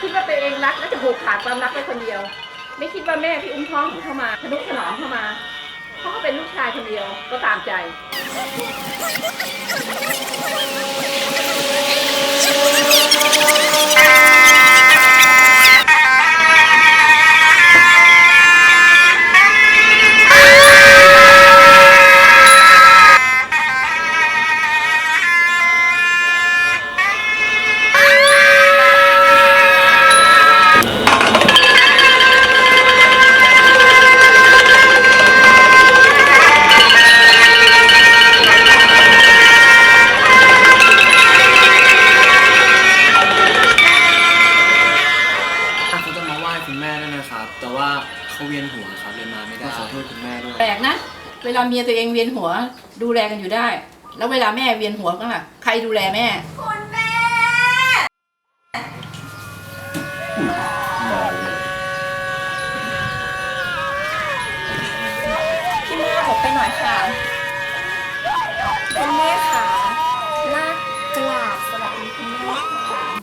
คิดว่าตัวเองรักแล้วจะผูกขาดความรักไว้คนเดียว ไม่คิดว่าแม่ที่อุ้มท้องของเข้ามาทนุถนอมเข้ามาเพราะเขาเป็นลูกชายคนเดียวก็ตามใจ แต่ว่าเขาเวียนหัวครับเลยมาไม่ได้ขอโทษคุณแม่ด้วย แปลกนะ เวลาเมียตัวเองเวียนหัวดูแลกันอยู่ได้ แล้วเวลาแม่เวียนหัวก็ล่ะใครดูแลแม่ คุณแม่พี่แม่ออกไปหน่อยค่ะคุณแม่ค่ะ